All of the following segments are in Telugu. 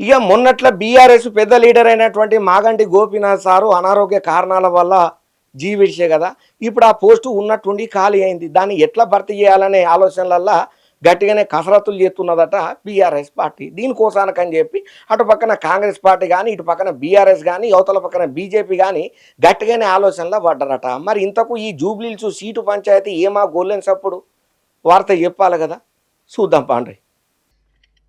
ఇక మొన్నట్ల బీఆర్ఎస్ పెద్ద లీడర్ అయినటువంటి మాగంటి గోపీనాథ్ సారు అనారోగ్య కారణాల వల్ల జీవించే కదా. ఇప్పుడు ఆ పోస్టు ఉన్నట్టుండి ఖాళీ అయింది. దాన్ని ఎట్లా భర్తీ చేయాలనే ఆలోచనలల్లా గట్టిగానే కసరత్తులు చేస్తున్నదట బీఆర్ఎస్ పార్టీ. దీనికోసానికని చెప్పి అటు పక్కన కాంగ్రెస్ పార్టీ కానీ ఇటు పక్కన బీఆర్ఎస్ కానీ అవతల పక్కన బీజేపీ కానీ గట్టిగానే ఆలోచనలో పడ్డారట. మరి ఇంతకు ఈ జూబ్లీల్స్ సీటు పంచాయతీ ఏమా గోల్డెన్ సప్పుడు? వార్త చెప్పాలి కదా. చూద్దాం పాండ్రి.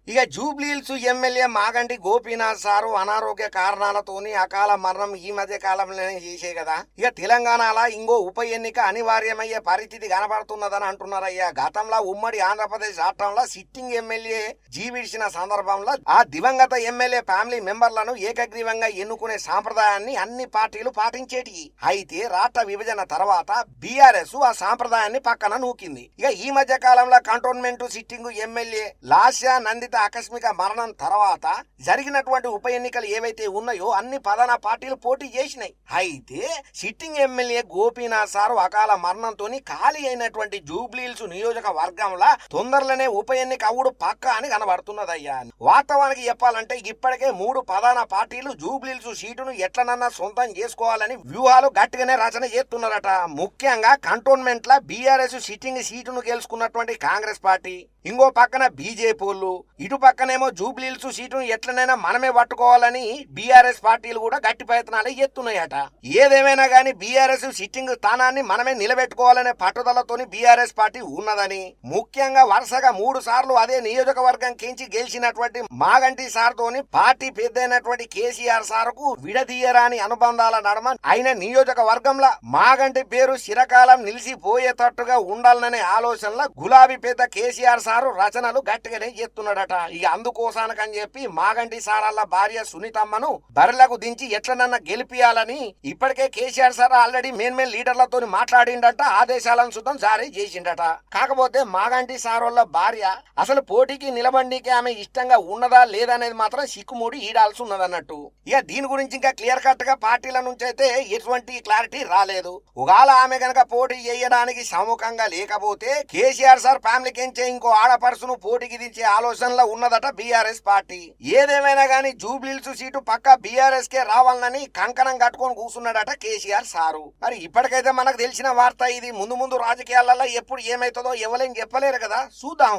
ఇక Jubilee Hills MLA Maganti Gopinath sir అనారోగ్య కారణాలతోని అకాల మరణం ఈ మధ్య కాలంలోనే చేసే కదా. ఇక తెలంగాణలో ఇంకో ఉప ఎన్నిక అనివార్యమయ్యే పరిస్థితి కనబడుతున్నదని అంటున్నారయ్యా. గతంలో ఉమ్మడి ఆంధ్రప్రదేశ్ రాష్ట్రంలో సిట్టింగ్ ఎమ్మెల్యే జీవించిన సందర్భంలో ఆ దివంగత ఎమ్మెల్యే ఫ్యామిలీ మెంబర్లను ఏకగ్రీవంగా ఎన్నుకునే సాంప్రదాయాన్ని అన్ని పార్టీలు పాటించేటి. అయితే రాష్ట్ర విభజన తర్వాత బీఆర్ఎస్ ఆ సాంప్రదాయాన్ని పక్కన నూకింది. ఇక ఈ మధ్య కాలంలో cantonment sitting MLA Lasya Nandi Nanditha ఆకస్మిక మరణం తర్వాత జరిగినటువంటి ఉప ఎన్నికలు ఏవైతే ఉన్నాయో అన్ని ప్రధాన పార్టీలు పోటీ చేసినాయి. అయితే సిట్టింగ్ ఎమ్మెల్యే గోపీనాథ్ సారు అకాల మరణంతో ఖాళీ అయినటువంటి జూబ్లీల్స్ నియోజకవర్గంలో తొందరలోనే ఉప ఎన్నిక అవుడు పక్క అని కనబడుతున్నదయ్యా వాస్తవానికి చెప్పాలంటే ఇప్పటికే మూడు ప్రధాన పార్టీలు జూబ్లీల్స్ సీటును ఎట్లనన్నా సొంతం చేసుకోవాలని వ్యూహాలు గట్టిగానే రచన చేస్తున్నారట. ముఖ్యంగా కంటోన్మెంట్ లా బీఆర్ఎస్ సిట్టింగ్ సీటును గెలుచుకున్నటువంటి కాంగ్రెస్ పార్టీ. ఇంకో పక్కన బీజేపీలు ఇటు పక్కనేమో జూబ్లీల్స్ సీటును ఎట్లనైనా మనమే పట్టుకోవాలని బీఆర్ఎస్ పార్టీలు కూడా గట్టి ప్రయత్నాలు ఎత్తున్నాయట. ఏదేమైనా గానీ బీఆర్ఎస్ సిట్టింగ్ స్థానాన్ని మనమే నిలబెట్టుకోవాలనే పట్టుదలతోని బీఆర్ఎస్ పార్టీ ఉన్నదని ముఖ్యంగా వరుసగా మూడు సార్లు అదే నియోజకవర్గం కించి గెలిచినటువంటి మాగంటి సార్ తోని పార్టీ పెద్దైనటువంటి కేసీఆర్ సార్కు విడదీయరాని అనుబంధాల నడమ ఆయన నియోజకవర్గంలో మాగంటి పేరు చిరకాలం నిలిచిపోయేటట్టుగా ఉండాలనే ఆలోచనలో గులాబీ పెద్ద కేసీఆర్ సారు రచనలు గట్టిగానే చేస్తున్నాడట. ఇక అందుకోసానకని చెప్పి మాగంటి సారాల భార్య సునీతమ్మను బర్రెలకు దించి ఎట్లనన్నా గెలిపియాలని ఇప్పటికే KCR sir already main main లీడర్లతో మాట్లాడిండట ఆదేశాలను సుతం జారీ చేసిండట. కాకపోతే మాగంటి సారోళ్ళ భార్య అసలు పోటీకి నిలబండికి ఆమె ఇష్టంగా ఉన్నదా లేదా అనేది మాత్రం సిక్కుమూడి ఈడాల్సి ఉన్నదన్నట్టు ఇక దీని గురించి ఇంకా క్లియర్ కట్గా పార్టీల నుంచి అయితే ఎటువంటి క్లారిటీ రాలేదు. ఒకవేళ ఆమె గనక పోటీ చేయడానికి సముఖంగా లేకపోతే కేసీఆర్ సార్ ఫ్యామిలీకి ఇంకో ఆడపడుసును పోటీకి దించే ఆలోచనలో ఉన్నదట బీఆర్ఎస్ పార్టీ. ఏదేమైనా గానీ జూబ్లీల్స్ సీటు పక్క బీఆర్ఎస్ కే రావాలని కంకణం కట్టుకొని కూర్చున్నాడట కేసీఆర్ సారు. మరి ఇప్పటికైతే మనకు తెలిసిన వార్త ఇది. ముందు ముందు రాజకీయాలలో ఎప్పుడు ఏమైతుందో ఎవరేం చెప్పలేరు కదా. చూద్దాం.